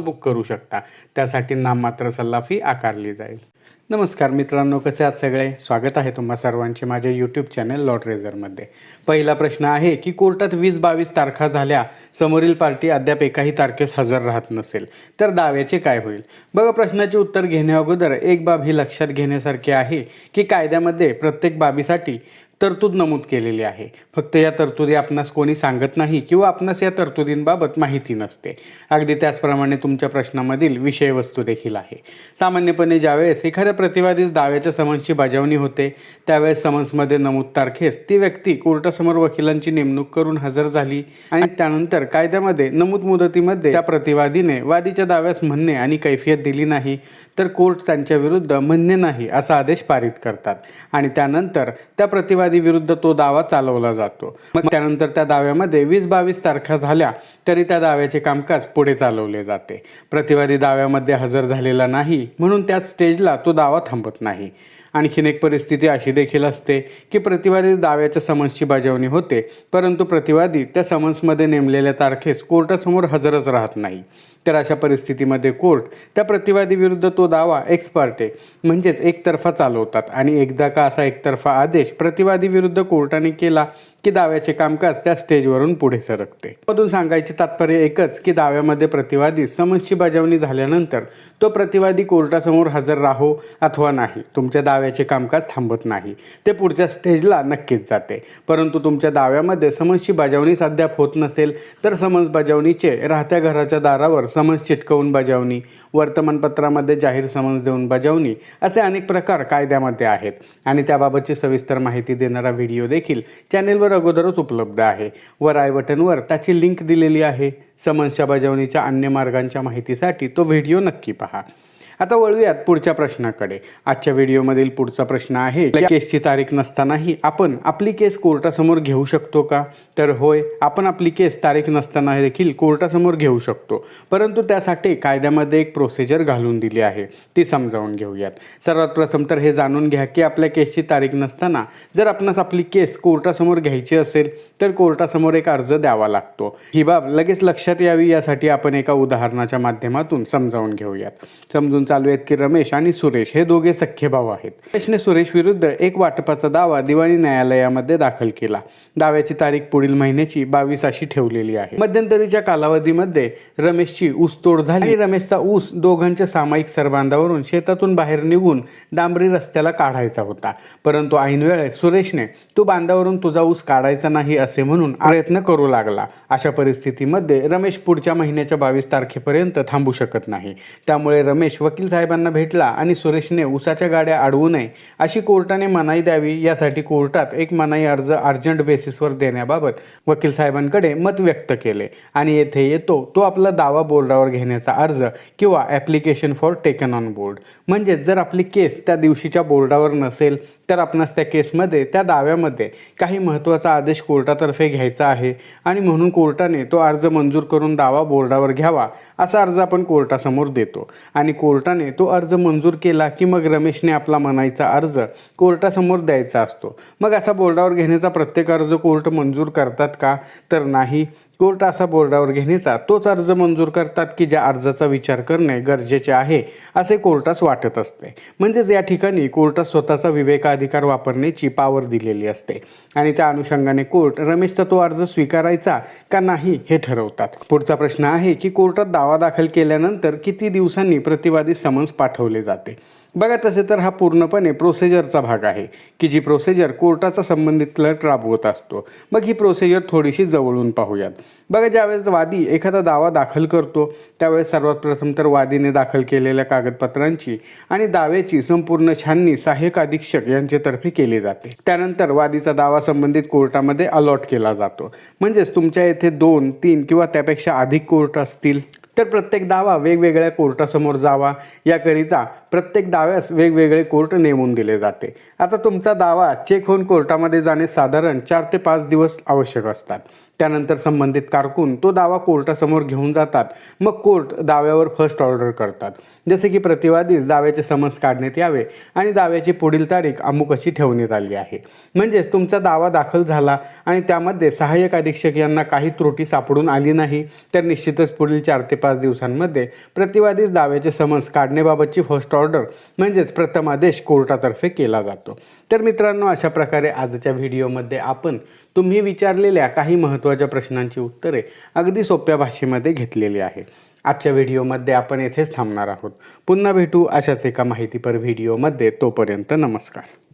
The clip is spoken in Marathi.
बुक करू शकता. त्यासाठी नाममात्र सल्ला फी आकारली जाईल. नमस्कार मित्रांनो कसे आहात सगळे? स्वागत आहे तुम्हा सर्वांचे माझ्या यूट्यूब चॅनल लॉट रेझरमध्ये पहिला प्रश्न आहे की कोर्टात वीस बावीस तारखा झाल्या समोरील पार्टी अद्याप एकाही तारखेस हजर राहत नसेल तर दाव्याचे काय होईल? बघा प्रश्नाचे उत्तर घेण्याअगोदर एक बाब ही लक्षात घेण्यासारखी आहे की कायद्यामध्ये प्रत्येक बाबीसाठी तरतूद नमूद केलेली आहे. फक्त या तरतुदी आपणास कोणी सांगत नाही किंवा आपणास या तरतुदींबाबत माहिती नसते. अगदी त्याचप्रमाणे तुमच्या प्रश्नामधील विषयवस्तू देखील आहे. सामान्यपणे ज्यावेळेस एखाद्या प्रतिवादीस दाव्याच्या समन्सची बजावणी होते त्यावेळेस समन्समध्ये नमूद तारखेस ती व्यक्ती कोर्टासमोर वकिलांची नेमणूक करून हजर झाली आणि त्यानंतर कायद्यामध्ये नमूद मुदतीमध्ये त्या प्रतिवादीने वादीच्या दाव्यास म्हणणे आणि कैफियत दिली नाही तर कोर्ट त्यांच्या विरुद्ध म्हणणे नाही असा आदेश पारित करतात. आणि त्यानंतर त्या प्रतिवादी विरुद्ध तो दावा चालवला जातो. मग त्यानंतर त्या दाव्यामध्ये वीस बावीस तारखा झाल्या तरी त्या दाव्याचे कामकाज पुढे चालवले जाते. प्रतिवादी दाव्यामध्ये हजर झालेला नाही म्हणून त्या स्टेजला तो दावा थांबत नाही. आणखीन एक परिस्थिती अशी देखील असते की प्रतिवादी दाव्याच्या समन्सची बजावणी होते परंतु प्रतिवादी त्या समन्समध्ये नेमलेल्या तारखेस कोर्टासमोर हजरच राहत नाही. तर अशा परिस्थितीमध्ये कोर्ट त्या प्रतिवादी विरुद्ध तो दावा एक्सपार्टे म्हणजेच एकतर्फा चालवतात. आणि एकदा का असा एकतर्फा आदेश प्रतिवादी विरुद्ध कोर्टाने केला की दाव्याचे कामकाज त्या स्टेजवरून पुढे सरकते. मधून सांगायचे तात्पर्य एकच की दाव्यामध्ये प्रतिवादी समन्सची बजावणी झाल्यानंतर तो प्रतिवादी कोर्टासमोर हजर राहो अथवा नाही. तुमच्या दाव्या दाव्याचे कामकाज थांबत नाही. ते पुढच्या स्टेजला नक्कीच जाते. परंतु तुमच्या दाव्यामध्ये समन्सची बजावणी अद्याप होत नसेल तर समन्स बजावणीचे राहत्या घराच्या दारावर समन्स चिटकवून बजावणी वर्तमानपत्रामध्ये जाहीर समन्स देऊन बजावणी असे अनेक प्रकार कायद्यामध्ये आहेत. आणि त्याबाबतची सविस्तर माहिती देणारा व्हिडिओ देखील चॅनेलवर अगोदरच उपलब्ध आहे. वर आय बटनवर त्याची लिंक दिलेली आहे. समन्सच्या बजावणीच्या अन्य मार्गांच्या माहितीसाठी तो व्हिडिओ नक्की पहा. आता वळूयात पुढच्या प्रश्नाकडे. आजच्या व्हिडिओमधील पुढचा प्रश्न आहे केसची तारीख नसतानाही आपण आपली केस कोर्टासमोर घेऊ शकतो का? तर होय आपण आपली केस तारीख नसताना देखील कोर्टासमोर घेऊ शकतो. परंतु त्यासाठी कायद्यामध्ये एक प्रोसिजर घालून दिली आहे. ती समजावून घेऊयात. सर्वात प्रथम तर हे जाणून घ्या की आपल्या केसची तारीख नसताना जर आपणास आपली केस कोर्टासमोर घ्यायची असेल तर कोर्टासमोर एक अर्ज द्यावा लागतो. ही बाब लगेच लक्षात यावी यासाठी आपण एका उदाहरणाच्या माध्यमातून समजावून घेऊयात. समजून चालू आहेत की रमेश आणि सुरेश हे दोघे सख्खे भाऊ आहेत. रमेशने सुरेश विरुद्ध एक वाटपाचा दावा दिवाणी न्यायालयामध्ये दाखल केला. दाव्याची तारीख पुढील महिन्याची बावीस अशी ठेवलेली आहे. मध्यंतरीच्या कालावधीमध्ये रमेशची ऊसतोड झाली आणि रमेशचा ऊस दोघांच्या सामायिक सरबांधावरून शेतातून बाहेर निघून डांबरी रस्त्याला काढायचा होता. परंतु ऐनवेळेस सुरेशने तू बांधावरून तुझा ऊस काढायचा नाही असे म्हणून प्रयत्न करू लागला. अशा परिस्थितीमध्ये रमेश पुढच्या महिन्याच्या बावीस तारखेपर्यंत थांबू शकत नाही. त्यामुळे रमेश व वकील साहेबांना भेटला आणि सुरेशने उसाच्या गाड्या अडवू नये अशी कोर्टाने मनाई द्यावी यासाठी कोर्टात एक मनाई अर्ज अर्जंट बेसिसवर देण्याबाबत वकील साहेबांकडे मत व्यक्त केले. आणि येथे येतो तो आपला दावा बोर्डावर घेण्याचा अर्ज किंवा application for taken on board म्हणजेच जर आपली केस त्या दिवशीच्या बोर्डावर नसेल तर आपणास त्या केसमध्ये त्या दाव्यामध्ये काही महत्त्वाचा आदेश कोर्टातर्फे घ्यायचा आहे आणि म्हणून कोर्टाने तो अर्ज मंजूर करून दावा बोर्डावर घ्यावा असा अर्ज आपण कोर्टासमोर देतो. आणि कोर्ट कोर्टाने तो अर्ज मंजूर केला की मग रमेशने आपला मनाईचा अर्ज कोर्टासमोर द्यायचा असतो. मग असा बोर्डावर घेण्याचा प्रत्येक अर्ज कोर्ट मंजूर करतात का? तर नाही. कोर्ट असा बोर्डावर घेण्याचा तोच अर्ज मंजूर करतात की ज्या अर्जाचा विचार करणे गरजेचे आहे असे कोर्टास वाटत असते. म्हणजेच या ठिकाणी कोर्टास स्वतःचा विवेकाधिकार वापरण्याची पावर दिलेली असते. आणि त्या अनुषंगाने कोर्ट रमेशचा तो अर्ज स्वीकारायचा का नाही हे ठरवतात. पुढचा प्रश्न आहे की कोर्टात दावा दाखल केल्यानंतर किती दिवसांनी प्रतिवादी समन्स पाठवले जाते? बघा तसे तर हा पूर्णपणे प्रोसिजरचा भाग आहे की जी प्रोसिजर कोर्टाचा संबंधित क्लर्क राबवत असतो. मग ही प्रोसिजर थोडीशी जवळून पाहूयात. बघा ज्यावेळेस वादी एखादा दावा दाखल करतो त्यावेळेस सर्वात प्रथम तर वादीने दाखल केलेल्या कागदपत्रांची आणि दाव्याची संपूर्ण छाननी सहाय्यक अधीक्षक यांच्यातर्फे केली जाते. त्यानंतर वादीचा दावा संबंधित कोर्टामध्ये अलॉट केला जातो. म्हणजेच तुमच्या येथे दोन तीन किंवा त्यापेक्षा अधिक कोर्ट असतील? तर प्रत्येक दावा वेगवेगळ्या कोर्टासमोर जावा. याकरिता प्रत्येक दाव्यास वेगवेगळे कोर्ट नेमून दिले जाते. आता तुमचा दावा चेक होऊन कोर्टामध्ये जाणे साधारण चार ते पाच दिवस आवश्यक असतात. त्यानंतर संबंधित कारकून तो दावा कोर्टासमोर घेऊन जातात. मग कोर्ट दाव्यावर फर्स्ट ऑर्डर करतात. जसे की प्रतिवादीस दाव्याचे समन्स काढण्यात यावे आणि दाव्याची पुढील तारीख अमुक अशी ठेवण्यात आली आहे. म्हणजेच तुमचा दावा दाखल झाला आणि त्यामध्ये सहाय्यक अधीक्षक यांना काही त्रुटी सापडून आली नाही तर निश्चितच पुढील चार ते पाच दिवसांमध्ये प्रतिवादीस दाव्याचे समन्स काढण्याबाबतची फर्स्ट ऑर्डर म्हणजेच प्रथम आदेश कोर्टातर्फे केला जातो. तर मित्रांनो अशा प्रकारे आजच्या व्हिडिओमध्ये आपण तुम्ही विचारलेल्या काही महत्त्वाच्या प्रश्नांची उत्तरे अगदी सोप्या भाषेमध्ये घेतलेली आहे आजच्या व्हिडिओमध्ये आपण येथेच थांबणार आहोत. पुन्हा भेटू अशाच एका माहितीपर व्हिडिओमध्ये. तोपर्यंत नमस्कार.